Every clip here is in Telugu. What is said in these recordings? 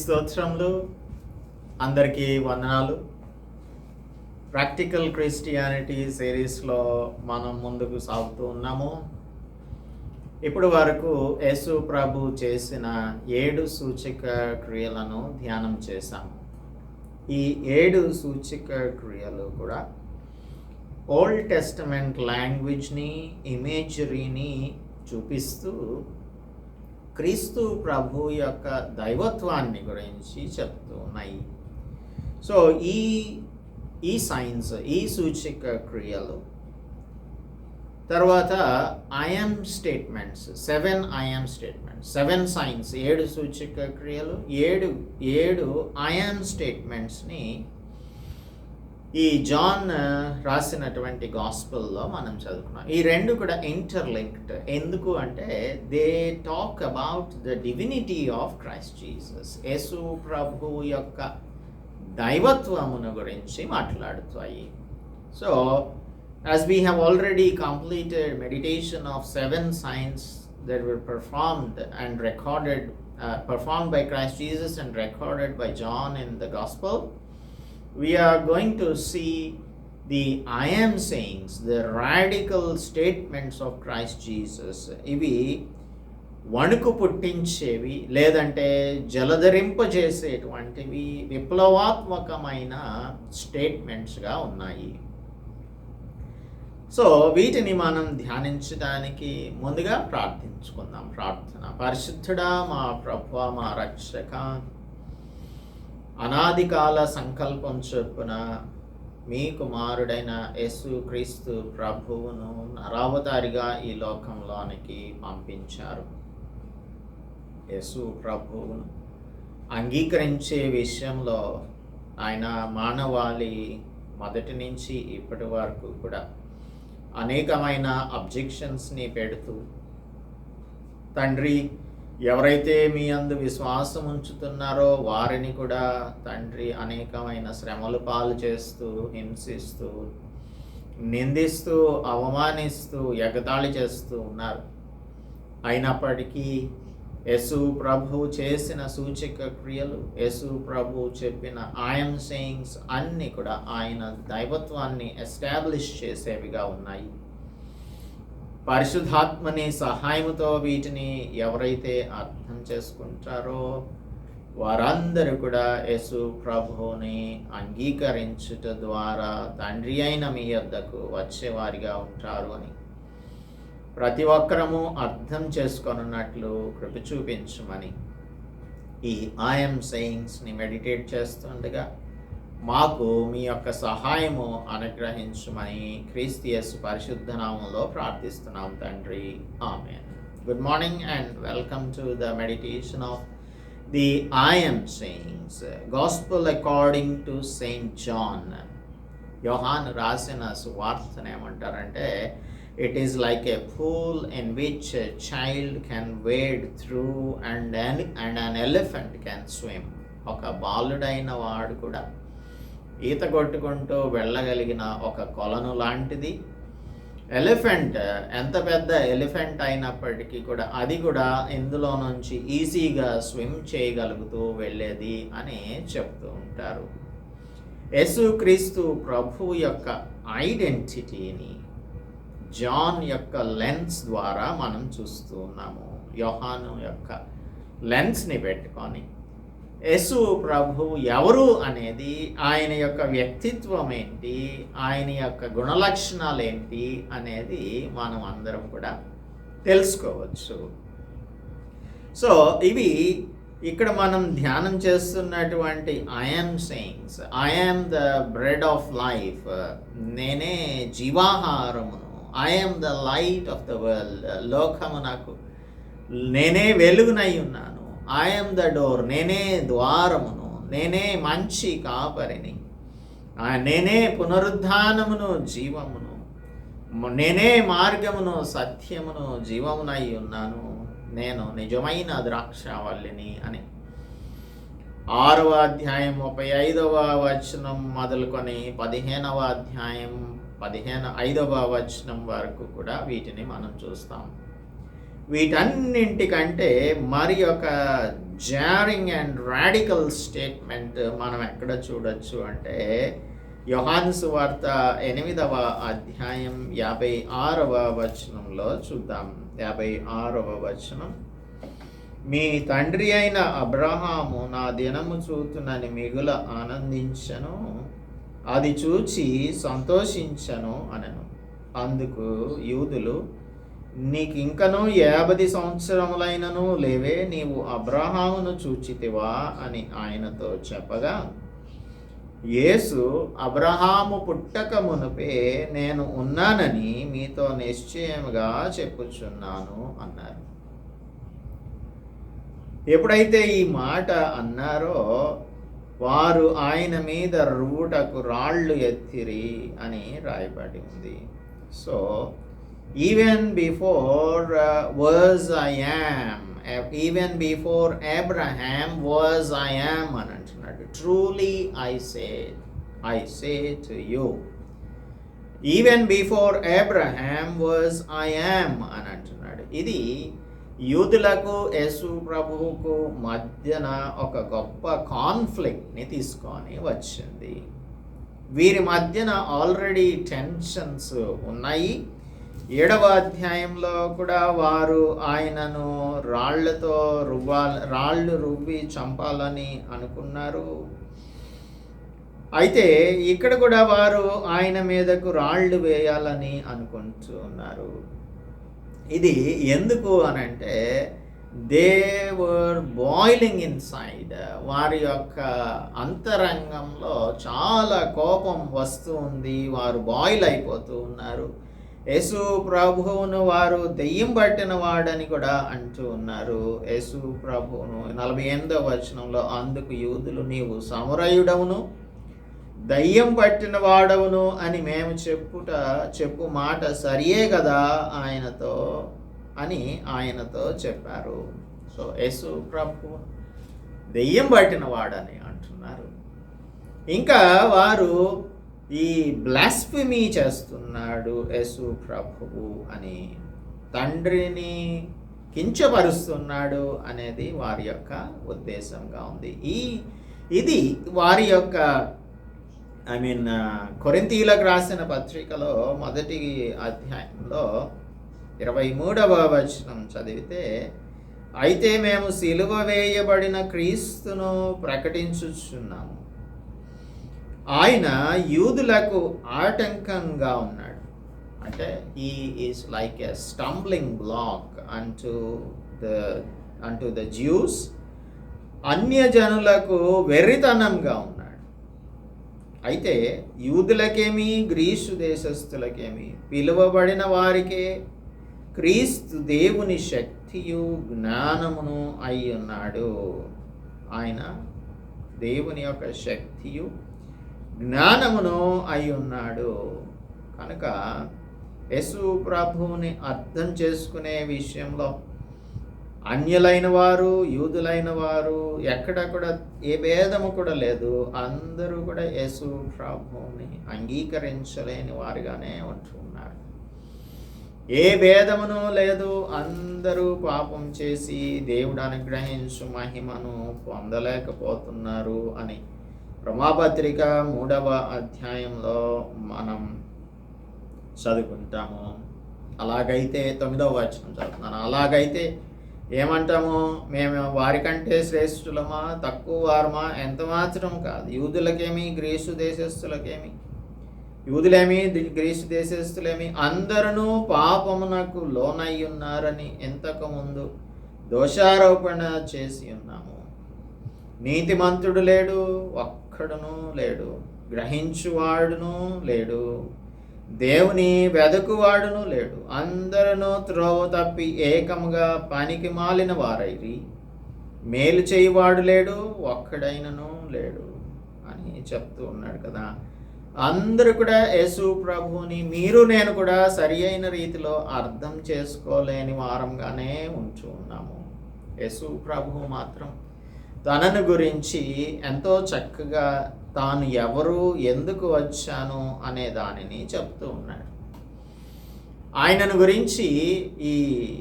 స్తోత్రంలో అందరికీ వందనాలు. ప్రాక్టికల్ క్రిస్టియానిటీ సిరీస్లో మనం ముందుకు సాగుతూ ఉన్నాము. ఇప్పుడు వరకు యేసు ప్రభు చేసిన ఏడు సూచిక క్రియలను ధ్యానం చేశాము ఈ ఏడు సూచిక క్రియలు కూడా ఓల్డ్ టెస్టమెంట్ లాంగ్వేజ్ని ఇమేజరీని చూపిస్తూ క్రీస్తు ప్రభు యొక్క దైవత్వాన్ని గురించి చెప్తున్నాయి. సో ఈ ఈ సైన్స్ ఈ సూచిక క్రియలు తర్వాత I am statements seven I am statements seven signs ఏడు సూచిక క్రియలు ఏడు ఏడు ఐఎమ్ స్టేట్మెంట్స్ని ఈ జాన్ రాసినటువంటి గాస్పుల్లో మనం చదువుకున్నాం. ఈ రెండు కూడా ఇంటర్లింక్డ్ ఎందుకు అంటే they talk about the divinity of Christ Jesus Yesu ప్రభు యొక్క దైవత్వమును గురించి మాట్లాడుతాయి. So as we have already completed meditation of seven signs that will performed and recorded uh, by Christ Jesus and recorded by John in the gospel We are going to see the I am sayings, the radical statements of Christ Jesus. ఇవి వణుకు పుట్టించేవి లేదంటే జలధరింపజేసేటువంటివి విప్లవాత్మకమైన స్టేట్మెంట్స్గా ఉన్నాయి. సో వీటిని మనం ధ్యానించడానికి ముందుగా ప్రార్థించుకుందాం. ప్రార్థన. పరిశుద్ధుడా మా ప్రభు మా రక్షక అనాది కాల సంకల్పం చొప్పున మీ కుమారుడైన యేసు క్రీస్తు ప్రభువును నరావతారిగా ఈ లోకంలోనికి పంపించారు. యేసు ప్రభువును అంగీకరించే విషయంలో ఆయన మానవాళి మొదటి నుంచి ఇప్పటి వరకు కూడా అనేకమైన అబ్జెక్షన్స్ని పెడుతూ తండ్రి ఎవరైతే మీ అందు విశ్వాసం ఉంచుతున్నారో వారిని కూడా తండ్రి అనేకమైన శ్రమలు పాలు చేస్తూ హింసిస్తూ నిందిస్తూ అవమానిస్తూ ఎగతాళి చేస్తూ ఉన్నారు. అయినప్పటికీ యశు ప్రభు చేసిన సూచిక క్రియలు యశు ప్రభు చెప్పిన ఆయన సేయింగ్స్ అన్నీ కూడా ఆయన దైవత్వాన్ని ఎస్టాబ్లిష్ చేసేవిగా ఉన్నాయి. పరిశుధాత్మని సహాయంతో వీటిని ఎవరైతే అర్థం చేసుకుంటారో వారందరూ కూడా యేసు ప్రభువుని అంగీకరించుట ద్వారా తండ్రి అయిన మీ వద్దకు వచ్చేవారిగా ఉంటారు అని. ప్రతి ఒక్కరము అర్థం చేసుకొనున్నట్లు కృప చూపించమని. ఈ ఐఎమ్ సెయింగ్స్ని మెడిటేట్ చేస్తుండగా మాకు మీ యొక్క సహాయము అనుగ్రహించమని క్రీస్తియస్ పరిశుద్ధ నామంలో ప్రార్థిస్తున్నాం తండ్రి. Amen good morning and welcome to the meditation of the I am sayings gospel according to Saint John Yohan రాసిన సువార్తను ఏమంటారంటే it is like a pool in which child can wade through and and an elephant can swim ఒక బాలుడైన వాడు కూడా ఈత కొట్టుకుంటూ వెళ్ళగలిగిన ఒక కొలను లాంటిది. ఎలిఫెంట్ ఎంత పెద్ద ఎలిఫెంట్ అయినప్పటికీ కూడా అది కూడా ఇందులో నుంచి ఈజీగా స్విమ్ చేయగలుగుతూ వెళ్ళేది అని చెప్తూ ఉంటారు. యేసుక్రీస్తు ప్రభు యొక్క ఐడెంటిటీని జాన్ యొక్క లెన్స్ ద్వారా మనం చూస్తూ ఉన్నాము. యోహాను యొక్క లెన్స్ని పెట్టుకొని యేసు ప్రభు ఎవరు అనేది ఆయన యొక్క వ్యక్తిత్వం ఏంటి ఆయన యొక్క గుణలక్షణాలు ఏంటి అనేది మనం అందరం కూడా తెలుసుకోవచ్చు. సో ఇవి ఇక్కడ మనం ధ్యానం చేస్తున్నటువంటి I am sayings I am the bread of life నేనే జీవాహారమును. I am the light of the world లోకము నాకు నేనే వెలుగునై ఉన్నాను. ఐఎమ్ ద డోర్ నేనే ద్వారమును. నేనే మంచి కాపరిని. నేనే పునరుద్ధానమును జీవమును. నేనే మార్గమును సత్యమును జీవమునై ఉన్నాను. నేను నిజమైన ద్రాక్షవల్లిని అని. ఆరవ అధ్యాయం ముప్పై ఐదవ వచనం మొదలుకొని పదిహేనవ అధ్యాయం పదిహేను ఐదవ వచనం వరకు కూడా వీటిని మనం చూస్తాం. వీటన్నింటికంటే మరి ఒక జారింగ్ అండ్ రాడికల్ స్టేట్మెంట్ మనం ఎక్కడ చూడొచ్చు అంటే యోహాను సువార్త ఎనిమిదవ అధ్యాయం యాభై ఆరవ వచనంలో చూద్దాం. యాభై ఆరవ వచనం. మీ తండ్రి అయిన అబ్రహాము నా దినము చూతునని మిగుల ఆనందించను అది చూచి సంతోషించను అనను. అందుకు యూదులు నీకు ఇంకను యాభై సంవత్సరములైనను లేవే నీవు అబ్రహామును చూచితివా అని ఆయనతో చెప్పగా యేసు అబ్రహాము పుట్టక మునుపే నేను ఉన్నానని మీతో నిశ్చయముగా చెప్పుచున్నాను అన్నారు. ఎప్పుడైతే ఈ మాట అన్నారో వారు ఆయన మీద రూటకు రాళ్ళు ఎత్తిరి అని రాయబడి ఉంది. So even before was I am even before Abraham was I am అని అంటున్నాడు. Truly I say I say to you even before Abraham was I am అని అంటున్నాడు. ఇది యూదులకు యేసు ప్రభువుకు మధ్యన ఒక గొప్ప కాన్ఫ్లిక్ట్ని తీసుకొని వచ్చింది. వీరి మధ్యన ఆల్రెడీ టెన్షన్స్ ఉన్నాయి. ఏడవ అధ్యాయంలో కూడా వారు ఆయనను రాళ్ళతో రువ్వాల రాళ్ళు రువ్వి చంపాలని అనుకున్నారు. అయితే ఇక్కడ కూడా వారు ఆయన మీదకు రాళ్ళు వేయాలని అనుకుంటున్నారు. ఇది ఎందుకు అనంటే అంటే దేవర్ బాయిలింగ్ ఇన్ సైడ్ వారి యొక్క అంతరంగంలో చాలా కోపం వస్తూ ఉంది. వారు బాయిల్ అయిపోతూ ఉన్నారు. యేసు ప్రభువును వారు దెయ్యం పట్టిన వాడని కూడా అంటూ ఉన్నారు. యేసు ప్రభువును నలభై ఎనిమిదవ వచనంలో అందుకు యూదులు నీవు సమరయుడవును దయ్యం పట్టిన వాడవును అని మేము చెప్పుట చెప్పు మాట సరియే కదా ఆయనతో అని ఆయనతో చెప్పారు. సో యేసు ప్రభు దెయ్యం పట్టిన వాడని అంటున్నారు. ఇంకా వారు ఈ బ్లాస్ఫమీ చేస్తున్నాడు యేసు ప్రభువు అని తండ్రిని కించపరుస్తున్నాడు అనేది వారి యొక్క ఉద్దేశంగా ఉంది. ఈ ఇది వారి యొక్క ఐ మీన్ uh, కొరింతీలకు రాసిన పత్రికలో మొదటి అధ్యాయంలో ఇరవై మూడవ వచనం చదివితే అయితే మేము సిలువ వేయబడిన క్రీస్తును ప్రకటించుచున్నాము. ఆయన యూదులకు ఆటంకంగా ఉన్నాడు. అంటే ఈ is like a stumbling block unto the unto the Jews అన్యజనులకు వెర్రితనంగా ఉన్నాడు. అయితే యూదులకేమి గ్రీసు దేశస్థులకేమి పిలువబడిన వారికే క్రీస్తు దేవుని శక్తియు జ్ఞానమును అయి ఉన్నాడు ఆయన దేవుని యొక్క శక్తియు జ్ఞానమును అయి ఉన్నాడు. కనుక యేసు ప్రభువుని అర్థం చేసుకునే విషయంలో అన్యులైన వారు యూదులైన వారు ఎక్కడ కూడా ఏ భేదము కూడా లేదు. అందరూ కూడా యేసు ప్రభువుని అంగీకరించలేని వారుగానే ఉంటున్నారు ఏ భేదమును లేదు. అందరూ పాపం చేసి దేవుడు అనుగ్రహించు మహిమను పొందలేకపోతున్నారు అని. రమాపత్రిక మూడవ అధ్యాయంలో మనం చదువుకుంటాము. అలాగైతే తొమ్మిదవ వచనం చదువుతున్నాను. అలాగైతే ఏమంటాము? మేము వారికంటే శ్రేష్ఠులమా? తక్కువ వారమా? ఎంత మాత్రం కాదు. యూదులకేమి? గ్రీసు దేశస్థులకేమి? యూదులేమి? గ్రీసు దేశస్థులేమి? అందరూ పాపమునకు లోనై ఉన్నారని ఇంతకుముందు దోషారోపణ చేసి ఉన్నాము. నీతిమంతుడు లేడు ఒక్కడును లేడు గ్రహించువాడును లేడు దేవుని వెదకువాడును లేడు. అందరూ త్రోవ తప్పి ఏకముగా పనికి మాలిన వారైరి. మేలు చేయువాడు లేడు ఒక్కడైనను లేడు అని చెప్తూ ఉన్నాడు కదా. అందరూ కూడా యేసు ప్రభువుని మీరు నేను కూడా సరి అయిన రీతిలో అర్థం చేసుకోలేని వారంగానే ఉంచు ఉన్నాము. యేసు ప్రభువు మాత్రం తనను గురించి ఎంతో చక్కగా తాను ఎవరు ఎందుకు వచ్చాను అనే దానిని చెప్తూ ఉన్నాడు. ఆయనను గురించి ఈ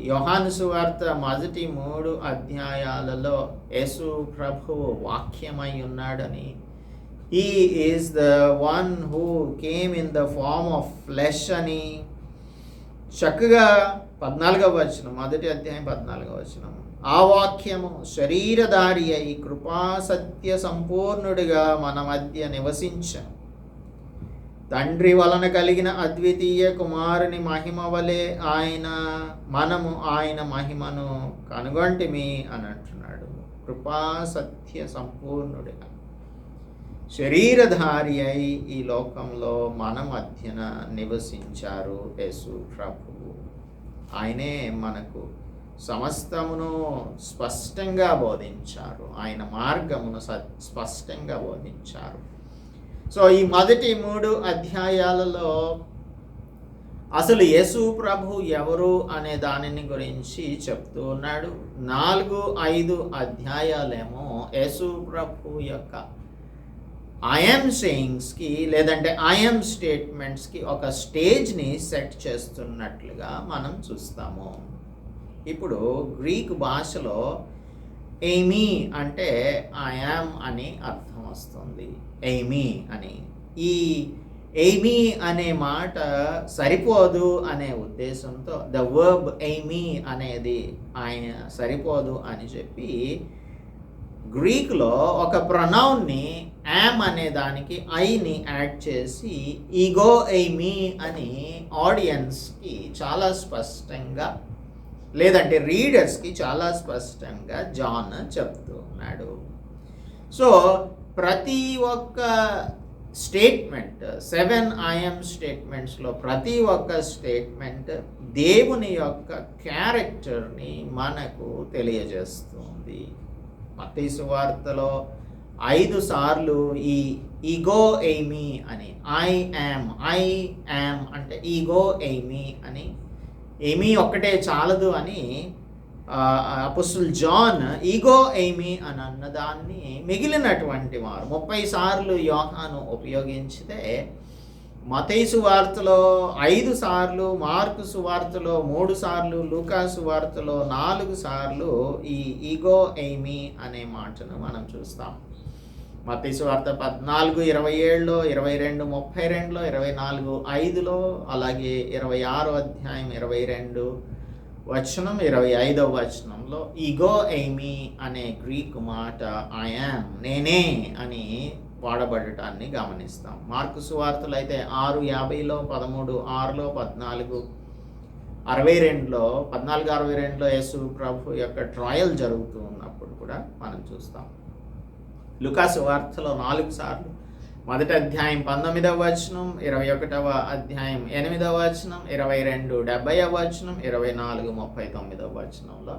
యోహాను సువార్త మొదటి మూడు అధ్యాయాలలో యేసు ప్రభువు వాక్యమై ఉన్నాడని ఈ is the one who came in the form of flesh అని చక్కగా పద్నాలుగవ వచనం మొదటి అధ్యాయం పద్నాలుగవ వచనం ఆ వాక్యము శరీరధారి అయి కృపాసత్య సంపూర్ణుడిగా మన మధ్య నివసించను తండ్రి వలన కలిగిన అద్వితీయ కుమారుని మహిమ వలె ఆయన మనము ఆయన మహిమను కనుగొంటిమి అని అంటున్నాడు కృపాసత్య సంపూర్ణుడిగా. శరీరధారి అయి ఈ లోకంలో మన మధ్యన నివసించారు యేసు ప్రభువు ఆయనే మనకు సమస్తమును స్పష్టంగా బోధించారు. ఆయన మార్గమును స- స్పష్టంగా బోధించారు. సో ఈ మొదటి మూడు అధ్యాయాలలో అసలు యేసు ప్రభు ఎవరు అనే దానిని గురించి చెప్తూ ఉన్నాడు. నాలుగు ఐదు అధ్యాయాలేమో యేసు ప్రభు యొక్క ఐఎమ్ సేయింగ్స్కి లేదంటే ఐఎమ్ స్టేట్మెంట్స్కి ఒక స్టేజ్ని సెట్ చేస్తున్నట్లుగా మనం చూస్తాము. ఇప్పుడు గ్రీక్ భాషలో ఎయిమీ అంటే ఐఆమ్ అని అర్థం వస్తుంది. ఎయిమీ అని. ఈ ఎయిమీ అనే మాట సరిపోదు అనే ఉద్దేశంతో ద వర్బ్ ఎయిమీ అనేది ఆయన సరిపోదు అని చెప్పి గ్రీక్లో ఒక ప్రొనౌన్ని యామ్ అనే దానికి ఐని యాడ్ చేసి ఈగో ఎయిమీ అని ఆడియన్స్కి చాలా స్పష్టంగా లేదంటే రీడర్స్కి చాలా స్పష్టంగా జాన్ చెప్తూ ఉన్నాడు. సో ప్రతి ఒక్క స్టేట్మెంట్ సెవెన్ ఐఎమ్ స్టేట్మెంట్స్లో ప్రతి ఒక్క స్టేట్మెంట్ దేవుని యొక్క క్యారెక్టర్ని మనకు తెలియజేస్తుంది. మతీసు వార్తలో ఐదు సార్లు ఈ ఈగో ఎయిమీ అని ఐ యామ్ ఐ యామ్ అంటే ఈగో ఎయిమీ అని ఏమీ ఒక్కటే చాలదు అని అపుస్తుల్ జాన్ ఈగో ఎయిమీ అని అన్నదాన్ని మిగిలినటువంటి వారు ముప్పై సార్లు యోహాను ఉపయోగించితే మతైసు వార్తలో ఐదు సార్లు మార్కు సువార్తలో మూడు సార్లు లూకాసు వార్తలో నాలుగు సార్లు ఈ ఈగో ఎయిమీ అనే మాటను మనం చూస్తాం. మతీసు వార్త పద్నాలుగు ఇరవై ఏడులో ఇరవై రెండు ముప్పై రెండులో ఇరవై నాలుగు ఐదులో అలాగే ఇరవై ఆరో అధ్యాయం ఇరవై రెండు వచనం ఇరవై ఐదవ వచనంలో ఇగో ఎయిమీ అనే గ్రీక్ మాట ఐఎమ్ నేనే అని వాడబడటాన్ని గమనిస్తాం. మార్కు సువార్తలు అయితే ఆరు యాభైలో పదమూడు ఆరులో పద్నాలుగు అరవై రెండులో పద్నాలుగు అరవై రెండులో యేసు ప్రభు యొక్క ట్రయల్ జరుగుతూ ఉన్నప్పుడు కూడా మనం చూస్తాం. లుకాసు వార్తలో నాలుగు సార్లు. మొదటి అధ్యాయం పంతొమ్మిదవ వచనం ఇరవై ఒకటవ అధ్యాయం ఎనిమిదవ వచనం ఇరవై రెండు డెబ్బైవ వచనం ఇరవై నాలుగు ముప్పై తొమ్మిదవ వచనంలో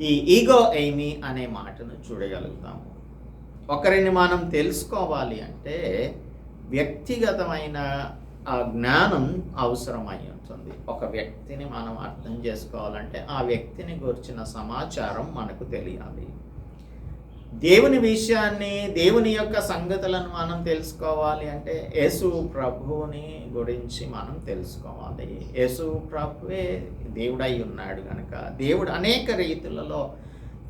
ఈ ఈగో ఎయిమి అనే మాటను చూడగలుగుతాము. ఒకరిని మనం తెలుసుకోవాలి అంటే వ్యక్తిగతమైన ఆ జ్ఞానం అవసరమై ఉంటుంది. ఒక వ్యక్తిని మనం అర్థం చేసుకోవాలంటే ఆ వ్యక్తిని గురించిన సమాచారం మనకు తెలియాలి. దేవుని విషయాన్ని దేవుని యొక్క సంగతులను మనం తెలుసుకోవాలి అంటే యేసు ప్రభువుని గురించి మనం తెలుసుకోవాలి. యేసు ప్రభువే దేవుడై ఉన్నాడు కనుక దేవుడు అనేక రీతులలో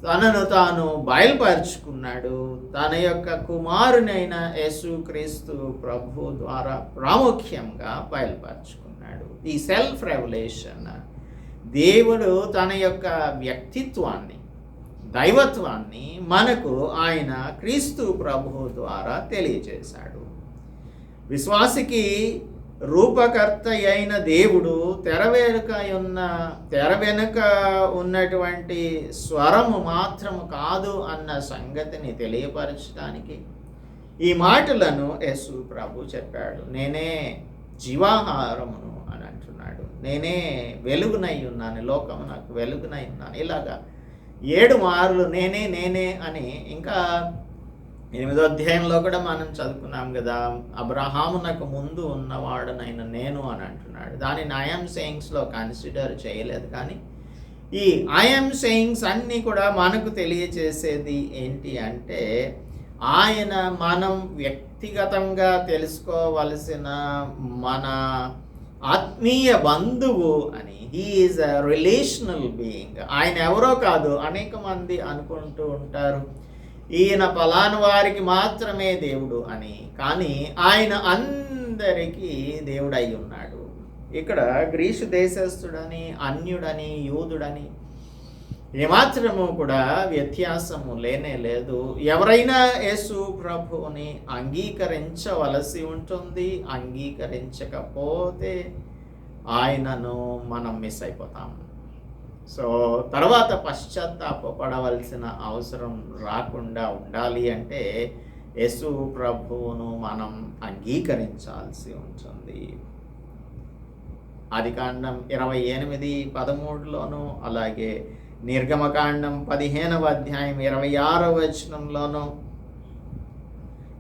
తనను తాను బయలుపరుచుకున్నాడు. తన యొక్క కుమారునైన యేసుక్రీస్తు ప్రభు ద్వారా ప్రాముఖ్యంగా బయలుపరుచుకున్నాడు. ఈ సెల్ఫ్ రెవల్యూషన్ దేవుడు తన యొక్క వ్యక్తిత్వాన్ని దైవత్వాన్ని మనకు ఆయన క్రీస్తు ప్రభు ద్వారా తెలియజేశాడు. విశ్వాసికి రూపకర్త అయిన దేవుడు తెర వెనుక ఉన్న తెర వెనుక ఉన్నటువంటి స్వరము మాత్రము కాదు అన్న సంగతిని తెలియపరచడానికి ఈ మాటలను యేసు ప్రభు చెప్పాడు. నేనే జీవాహారమును అని అంటున్నాడు. నేనే వెలుగునై ఉన్నాను లోకము నాకు వెలుగునై ఉన్నాను. ఇలాగా ఏడు మార్లు నేనే నేనే అని ఇంకా ఎనిమిదో అధ్యాయంలో కూడా మనం చదువుకున్నాం కదా అబ్రహామునకు ముందు ఉన్నవాడనైన నేను అని అంటున్నాడు. దానిని ఐఎమ్ సేయింగ్స్లో కన్సిడర్ చేయలేదు కానీ ఈ ఐఎమ్ సేయింగ్స్ అన్నీ కూడా మనకు తెలియచేసేది ఏంటి అంటే ఆయన మనం వ్యక్తిగతంగా తెలుసుకోవలసిన మన ఆత్మీయ బంధువు అని. హీఈస్ అ రిలేషనల్ బీయింగ్ ఆయన ఎవరో కాదు అనేక మంది అనుకుంటూ ఉంటారు. ఈయన పలాని వారికి మాత్రమే దేవుడు అని. కానీ ఆయన అందరికీ దేవుడు అయి ఉన్నాడు. ఇక్కడ గ్రీసు దేశస్థుడని అన్యుడని యూదుడని ఏమాత్రము కూడా వ్యత్యాసము లేనే లేదు. ఎవరైనా యేసు ప్రభువుని అంగీకరించవలసి ఉంటుంది. అంగీకరించకపోతే ఆయనను మనం మిస్ అయిపోతాం. సో తర్వాత పశ్చాత్తాపడవలసిన అవసరం రాకుండా ఉండాలి అంటే యేసు ప్రభువును మనం అంగీకరించాల్సి ఉంటుంది. ఆదికాండం ఇరవై ఎనిమిది పదమూడులోను అలాగే నిర్గమకాండం పదిహేనవ అధ్యాయం ఇరవై ఆరవ వచనంలోను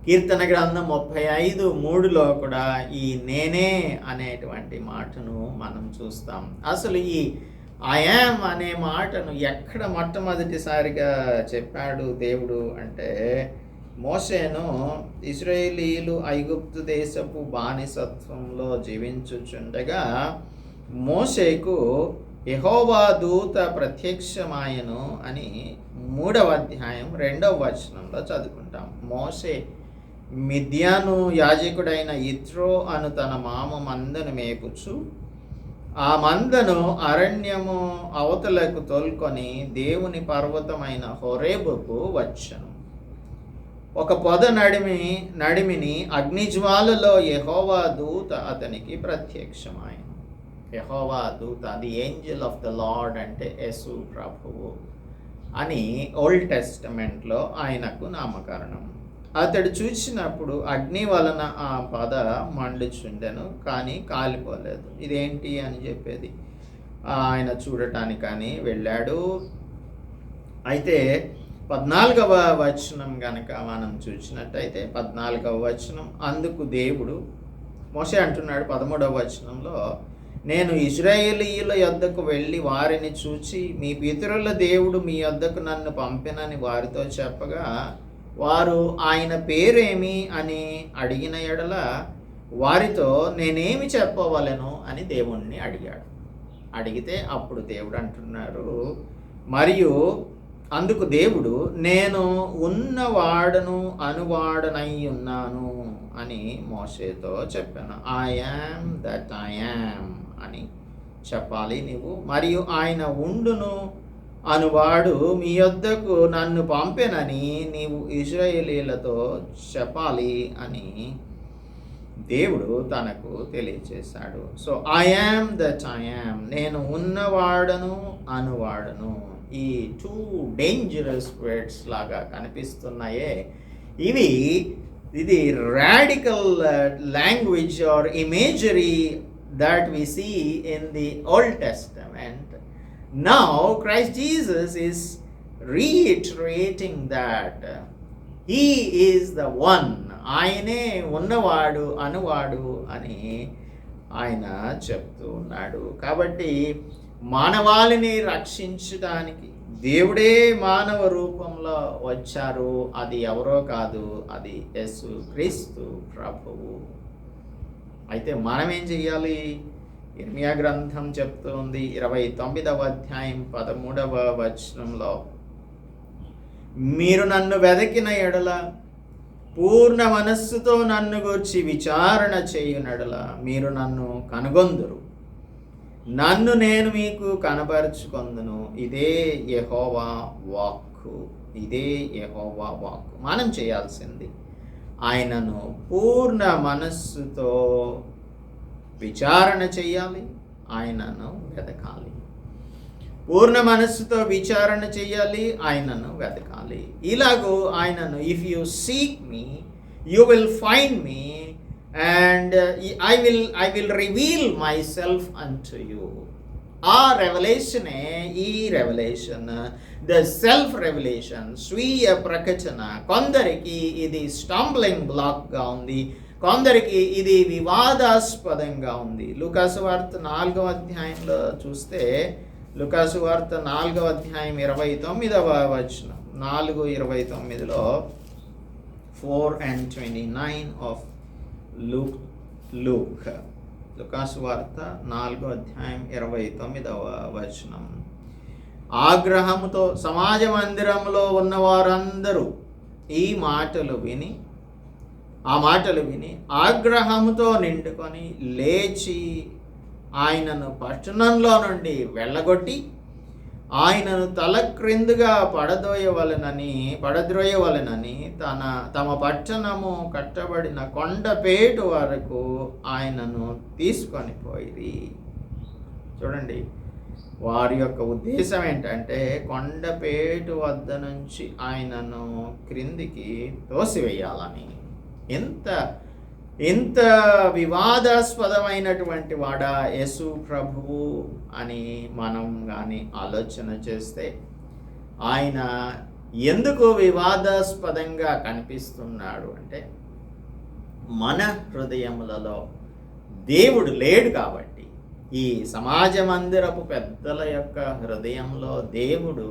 కీర్తన గ్రంథం ముప్పై ఐదు మూడులో కూడా ఈ నేనే అనేటువంటి మాటను మనం చూస్తాం. అసలు ఈ ఐయామ్ అనే మాటను ఎక్కడ మొట్టమొదటిసారిగా చెప్పాడు దేవుడు అంటే మోసేను ఇస్రాయేలీలు ఐగుప్తు దేశపు బానిసత్వంలో జీవించుచుండగా మోసేకు యహోవా దూత ప్రత్యక్షమాయను అని మూడవ అధ్యాయం రెండవ వచనంలో చదువుకుంటాం. మోసే మిథ్యాను యాజకుడైన ఇత్రో అను తన మామ మందను మేపుచు ఆ మందను అరణ్యము అవతలకు తోల్కొని దేవుని పర్వతమైన హొరేబుకు వచ్చను. ఒక పొద నడిమి నడిమిని అగ్నిజ్వాలలో యహోవా దూత అతనికి ప్రత్యక్షమాయను. యహోవా దూత the angel of the Lord అంటే యేసు ప్రభువు అని ఓల్డ్ టెస్టమెంట్లో ఆయనకు నామకరణం. అతడు చూసినప్పుడు అగ్ని వలన ఆ పద మండుచుండెను కానీ కాలిపోలేదు. ఇదేంటి? అని చెప్పేది. ఆయన చూడటానికి కానీ వెళ్ళాడు. అయితే పద్నాలుగవ వచనం కనుక మనం చూసినట్టయితే పద్నాలుగవ వచనం అందుకు దేవుడు మోసే అంటున్నాడు పదమూడవ వచనంలో నేను ఇజ్రాయేలీయుల యొద్దకు వెళ్ళి వారిని చూచి మీ పితరుల దేవుడు మీ యొద్దకు నన్ను పంపినని వారితో చెప్పగా వారు ఆయన పేరేమి? అని అడిగిన ఎడల వారితో నేనేమి చెప్పవలను? అని దేవుణ్ణి అడిగాడు. అడిగితే అప్పుడు దేవుడు అంటున్నారు మరియు అందుకు దేవుడు నేను ఉన్నవాడను అనువాడనై ఉన్నాను. అని మోసేతో చెప్పాను. I am that I am అని చెప్పాలి నీవు. మరియు ఆయన ఉండును అనువాడు మీ యొద్దకు నన్ను పంపెనని నీవు ఇజ్రాయేలీలతో చెప్పాలి అని దేవుడు తనకు తెలియచేశాడు so I am that I am నేను ఉన్నవాడను అనువాడను. ఈ టూ డేంజరస్ వర్డ్స్ లాగా కనిపిస్తున్నాయే. ఇవి ఇది radical language or imagery that we see in the Old Testament now Christ Jesus is reiterating that he is the one ఆయనే ఉన్నవాడు అనువాడు అని ఆయన చెప్తూ ఉన్నాడు కాబట్టి మానవాళిని రక్షించడానికి దేవుడే మానవ రూపంలో వచ్చారు. అది ఎవరో కాదు. అది యస్సు క్రీస్తు ప్రభువు. అయితే మనం ఏం చెయ్యాలి? ఇర్మియా గ్రంథం చెప్తుంది ఇరవై తొమ్మిదవ అధ్యాయం పదమూడవ వచనంలో. మీరు నన్ను వెదకిన ఎడల పూర్ణ మనస్సుతో నన్ను గూర్చి విచారణ చేయునడల మీరు నన్ను కనుగొందురు. నన్ను నేను మీకు కనపరుచుకొందును. ఇదే యహోవా వాక్కు. ఇదే యహోవా వాక్కు. మనం చేయాల్సింది ఆయనను పూర్ణ మనస్సుతో విచారణ చేయాలి ఆయనను వెతకాలి. పూర్ణ మనస్సుతో విచారణ చేయాలి ఆయనను వెతకాలి. ఇలాగూ ఆయనను if you seek me you will find me and I will I will reveal myself unto you ఆ రెవలేషనే ఈ రెవలేషన్ ద సెల్ఫ్ రెవలేషన్ స్వీయ ప్రకటన కొందరికి ఇది స్టాంబ్లింగ్ బ్లాక్గా ఉంది కొందరికి ఇది వివాదాస్పదంగా ఉంది లుకాసు వార్త నాలుగవ అధ్యాయంలో చూస్తే లుకాసు వార్త నాలుగవ అధ్యాయం ఇరవై తొమ్మిదవ వచనం నాలుగు ఇరవై తొమ్మిదిలో four and twenty nine of Luke Luke. Lukas వార్త నాలుగో అధ్యాయం ఇరవై తొమ్మిదవ వచనం. ఆగ్రహముతో సమాజ మందిరంలో ఉన్న వారందరూ ఈ మాటలు విని ఆ మాటలు విని ఆగ్రహముతో నిండుకొని లేచి ఆయనను పట్టణంలో నుండి వెళ్ళగొట్టి ఆయనను తల క్రిందుగా పడదోయవలనని పడద్రోయవలనని తన తమ పట్టణము కట్టబడిన కొండపేటు వరకు ఆయనను తీసుకొని పోయి చూడండి వారి యొక్క ఉద్దేశం ఏంటంటే కొండపేటు వద్ద నుంచి ఆయనను క్రిందికి తోసివేయాలని. ఎంత ఇంత వివాదాస్పదమైనటువంటి వాడా యేసు ప్రభువు అని మనం కానీ ఆలోచన చేస్తే ఆయన ఎందుకు వివాదాస్పదంగా కనిపిస్తున్నాడు అంటే మన హృదయములలో దేవుడు లేడు కాబట్టి ఈ సమాజ మందిరపు పెద్దల యొక్క హృదయంలో దేవుడు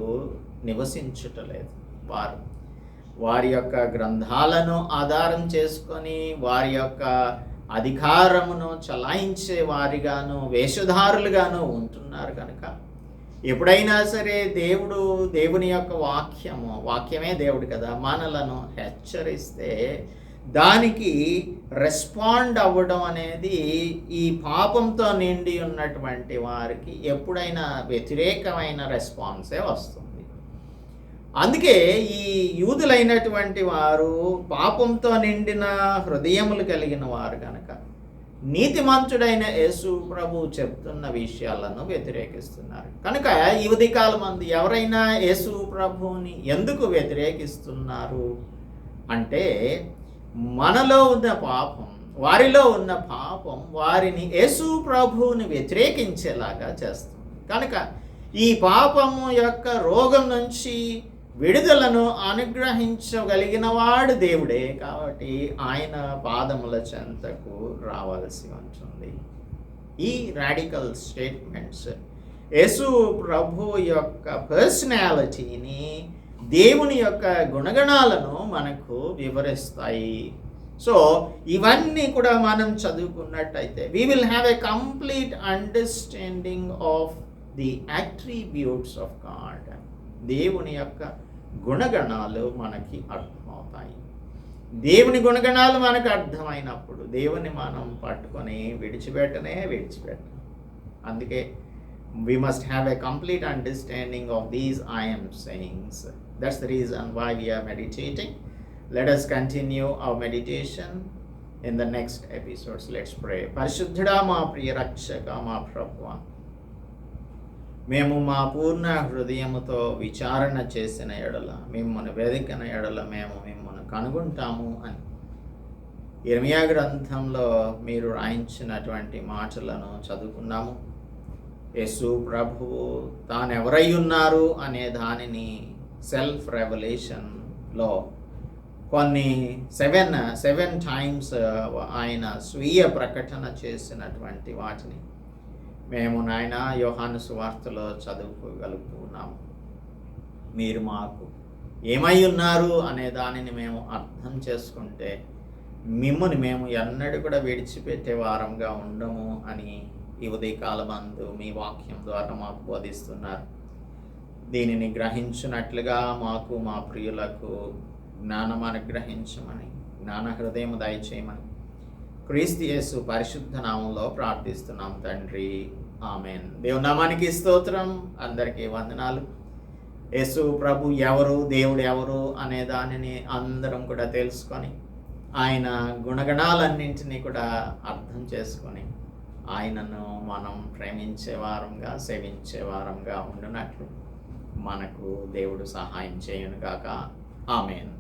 నివసించుటలేదు వారు. వారి యొక్క గ్రంథాలను ఆధారం చేసుకొని వారి యొక్క అధికారమును చలాయించే వారిగాను వేషధారులుగాను ఉంటున్నారు కనుక. ఎప్పుడైనా సరే దేవుడు దేవుని యొక్క వాక్యము వాక్యమే దేవుడు కదా మనలను హెచ్చరిస్తే దానికి రెస్పాండ్ అవ్వడం అనేది ఈ పాపంతో నిండి ఉన్నటువంటి వారికి ఎప్పుడైనా వ్యతిరేకమైన రెస్పాన్సే వస్తుంది. అందుకే ఈ యూదులైనటువంటి వారు పాపంతో నిండిన హృదయములు కలిగిన వారు కనుక నీతిమంతుడైన యేసు ప్రభు చెప్తున్న విషయాలను వ్యతిరేకిస్తున్నారు. కనుక ఈ ఉదయకాల మంది ఎవరైనా యేసు ప్రభువుని ఎందుకు వ్యతిరేకిస్తున్నారు? అంటే మనలో ఉన్న పాపం వారిలో ఉన్న పాపం వారిని యేసు ప్రభువుని వ్యతిరేకించేలాగా చేస్తుంది. కనుక ఈ పాపము యొక్క రోగం నుంచి విడుదలను అనుగ్రహించగలిగినవాడు దేవుడే కాబట్టి ఆయన పాదముల చెంతకు రావాల్సి ఉంటుంది. ఈ రాడికల్ స్టేట్మెంట్స్ యేసు ప్రభు యొక్క పర్సనాలిటీని దేవుని యొక్క గుణగణాలను మనకు వివరిస్తాయి. సో ఇవన్నీ కూడా మనం చదువుకున్నట్టయితే we will have a complete understanding of the attributes of God దేవుని యొక్క గుణగణాలు మనకి అర్థమవుతాయి. దేవుని గుణగణాలు మనకు అర్థమైనప్పుడు దేవుని మనం పట్టుకొని విడిచిపెట్టనే విడిచిపెట్ట. అందుకే we must have a complete understanding of these I am sayings that's the reason why we are meditating let us continue our meditation in the next episodes let's pray పరిశుద్ధుడా మా ప్రియ రక్షక మా ప్రభువా మేము మా పూర్ణ హృదయముతో విచారణ చేసిన ఎడల మిమ్మల్ని వెదికిన ఎడల మేము మిమ్మల్ని కనుగొంటాము అని. ఇర్మియా గ్రంథంలో మీరు రాయించినటువంటి మాటలను చదువుకున్నాము. యేసు ప్రభువు తాను ఎవరై ఉన్నారు అనే దానిని సెల్ఫ్ రెవల్యూషన్లో కొన్ని సెవెన్ సెవెన్ టైమ్స్ ఆయన స్వీయ ప్రకటన చేసినటువంటి వాటిని మేము నాయన యోహాను సువార్తలో చదువుకోగలుగుతున్నాము. మీరు మాకు ఏమై ఉన్నారు అనే దానిని మేము అర్థం చేసుకుంటే మిమ్మల్ని మేము ఎన్నడూ కూడా విడిచిపెట్టే వారంగా ఉండము అని ఈ ఉదయకాలమందు మీ వాక్యం ద్వారా మాకు బోధిస్తున్నారు. దీనిని గ్రహించినట్లుగా మాకు మా ప్రియులకు జ్ఞానం అనుగ్రహించమని జ్ఞాన హృదయం దయచేయమని క్రీస్తియేసు పరిశుద్ధ నామంలో ప్రార్థిస్తున్నాం తండ్రి. ఆమెన్. దేవునామానికి స్తోత్రం. అందరికీ వందనాలు. యేసు ప్రభు ఎవరు దేవుడు ఎవరు అనే దానిని అందరం కూడా తెలుసుకొని ఆయన గుణగణాలన్నింటినీ కూడా అర్థం చేసుకొని ఆయనను మనం ప్రేమించే వారంగా సేవించే వారంగా ఉండినట్లు మనకు దేవుడు సహాయం చేయను కాక ఆమెను.